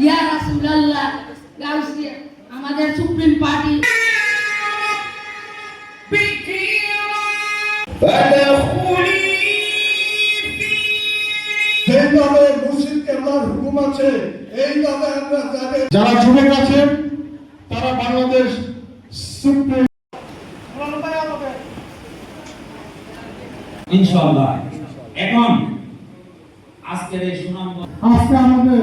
Ya Rasulullah. আমাদের supreme party. হুকুম আছে এই আমরা যাদের যারা যুবক আছেন তারা বাংলাদেশ সুপ্রিম ইনশাআল্লাহ। এখন আজকের এই সুনাম আজকে আমাদের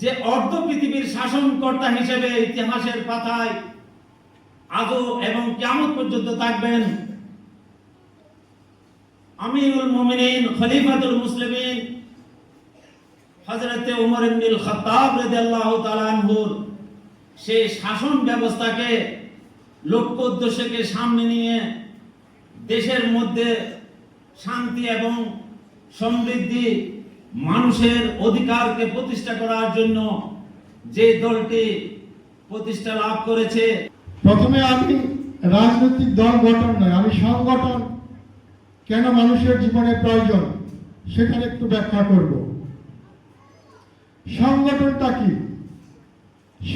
যে অর্ধ পৃথিবীর শাসনকর্তা হিসেবে ইতিহাসের পাতায় আজও এবং কেমন পর্যন্ত থাকবেন আমিরুল মুমিনিন, খলিফাতুল মুসলিমিন, হযরতে ওমর ইবনুল খাত্তাব রাদিয়াল্লাহু তাআলা আনহুর সেই শাসন ব্যবস্থাকে, লক্ষ্য উদ্দেশ্যকে সামনে নিয়ে দেশের মধ্যে শান্তি এবং সমৃদ্ধি মানুষের অধিকারকে প্রতিষ্ঠা করার জন্য যে দলটি প্রতিষ্ঠা লাভ করেছে। প্রথমে আমি রাজনৈতিক দল গঠন নয় আমি সংগঠন। কেন মানুষের জীবনে প্রয়োজন? সেখানে একটু ব্যাখ্যা করব। সংগঠনটা কি?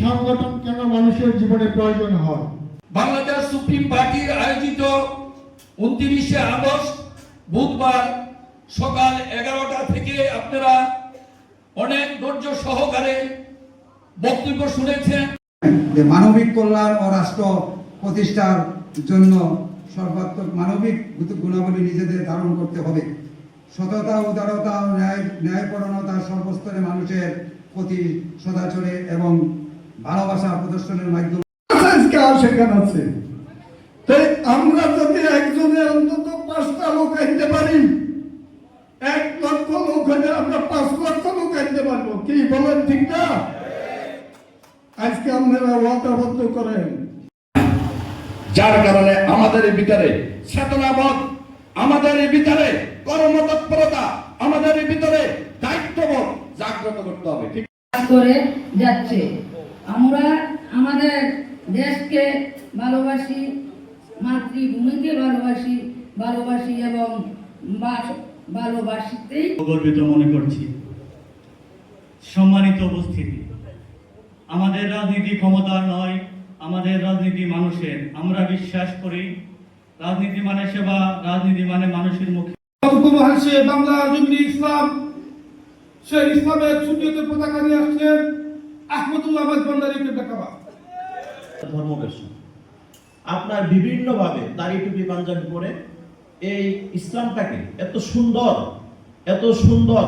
সংগঠন কেন মানুষের জীবনে প্রয়োজন হয়? বাংলাদেশ সুপ্রিম পার্টির আয়োজিত উনত্রিশে আগস্ট বুধবার সকাল এগারোটা থেকে আপনারা অনেক ধৈর্য সহকারে বক্তব্য শুনেছেন। যে মানবিক কল্যাণ ও রাষ্ট্র প্রতিষ্ঠার জন্য সর্বাত্মক মানবিক গুণাবলী নিজেদের ধারণ করতে হবে। সততা উদারতা ও ন্যায় ন্যায়পরণতা সর্বস্তরে মানুষের প্রতি সদাচরে এবং ভালোবাসা প্রদর্শনের মাধ্যমে আছে। তাই আমরা যদি একজনে অন্তত পাঁচটা লোক আনতে পারি এক লক্ষ লোক হলে আমরা পাঁচ লক্ষ লোক আনতে পারব কি বলেন ঠিক না? আজকে আপনারা ওয়াদাবদ্ধ করেন। যার কারণে আমাদের ভিতরে চেতনাবোধ আমাদের ভিতরে কর্মতৎপরতা আমাদের ভিতরে দায়িত্ববোধ জাগ্রত করতে হবে ঠিক? করে যাচ্ছে। আমরা আমাদের দেশকে ভালোবাসি মাতৃভূমিকে ভালোবাসি ভালোবাসি এবং বাস- ভালোবাসিতেই গর্বিত মনে করছি। সম্মানিত উপস্থিতি। আমাদের রাজনীতি ক্ষমতার নয় আমাদের রাজনীতি মানুষের। আমরা বিশ্বাস করি রাজনীতি মানে সেবা রাজনীতি মানে মানুষের মুখে। উপমহাদেশে বাংলা জমিনী ইসলাম সেই ইসলামের সুন্নিয়তের পতাকা নিয়ে আসছেন আহমদুল্লাহ আহমদ ভান্ডারী কেবলাকাবা ধর্মবেশন আপনার বিভিন্নভাবে দাড়ি টুপি পাঞ্জাবি পরে এই ইসলামটাকে এত সুন্দর এত সুন্দর